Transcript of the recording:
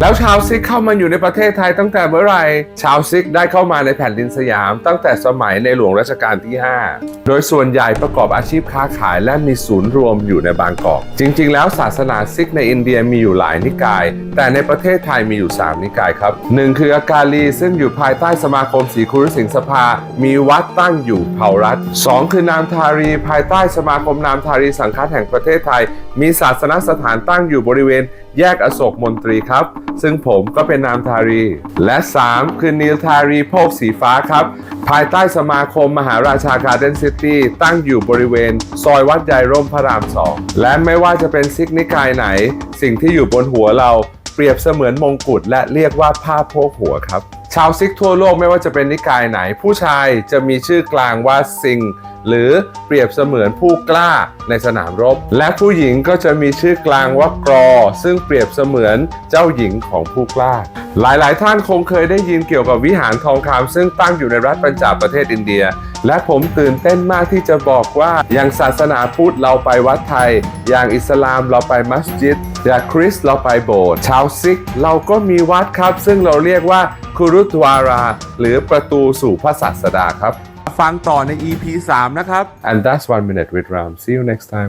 แล้วชาวซิกเข้ามาอยู่ในประเทศไทยตั้งแต่เมื่อไหร่ ชาวซิกได้เข้ามาในแผ่นดินสยาม ตั้งแต่สมัยในหลวงรัชกาลที่ 5 โดยส่วนใหญ่ประกอบอาชีพค้าขายและมีศูนย์รวมอยู่ในบางกอก จริง ๆ แล้วศาสนาซิกในอินเดียมีอยู่หลายนิกาย แต่ในประเทศไทยมีอยู่ 3 นิกายครับหนึ่งคืออากาลีซึ่งอยู่ภายใต้สมาคมศรีคุรุสิงห์สภา มีวัดตั้งอยู่เผ่ารัฐสองคือนามทารี ภายใต้สมาคมนามทารีสังฆัสแห่งประเทศไทย มีศาสนสถานตั้งอยู่บริเวณ แยกอโศกมนตรีครับซึ่งผมก็เป็นนามทารี และ 3 คือนิลทารีโพกสีฟ้าครับ ภายใต้สมาคมมหาราชาการ์เดนซิตี้ตั้งอยู่บริเวณ ซอยวัดใหญ่ร่มพระรามสองและไม่ว่าจะเป็นซิกนิกายไหน สิ่งที่อยู่บนหัวเราเปรียบเสมือนมงกุฎและเรียกว่าผ้าโพกหัวครับ ชาวซิกทั่วโลกไม่ว่าจะเป็นนิกายไหน ผู้ชายจะมีชื่อกลางว่าซิง หรือเปรียบเสมือนผู้กล้าในสนามรบ และผู้หญิงก็จะมีชื่อกลางว่ากรอ ซึ่งเปรียบเสมือนเจ้าหญิงของผู้กล้า หลายๆ ท่านคงเคยได้ยินเกี่ยวกับวิหารทองคำซึ่งตั้งอยู่ในรัฐปัญจาบประเทศอินเดีย และผมตื่นเต้นมากที่จะบอกว่าอย่างศาสนาพุทธเราไปวัดไทย อย่างอิสลามเราไปมัสยิดอย่างคริสต์เราไปโบสถ์ชาวซิก เราก็มีวัดครับ ซึ่งเราเรียกว่าคุรุตวารา หรือประตูสู่พระศาสดาครับ ฟังต่อใน EP 3 นะครับ and that's one minute with Ram see you next time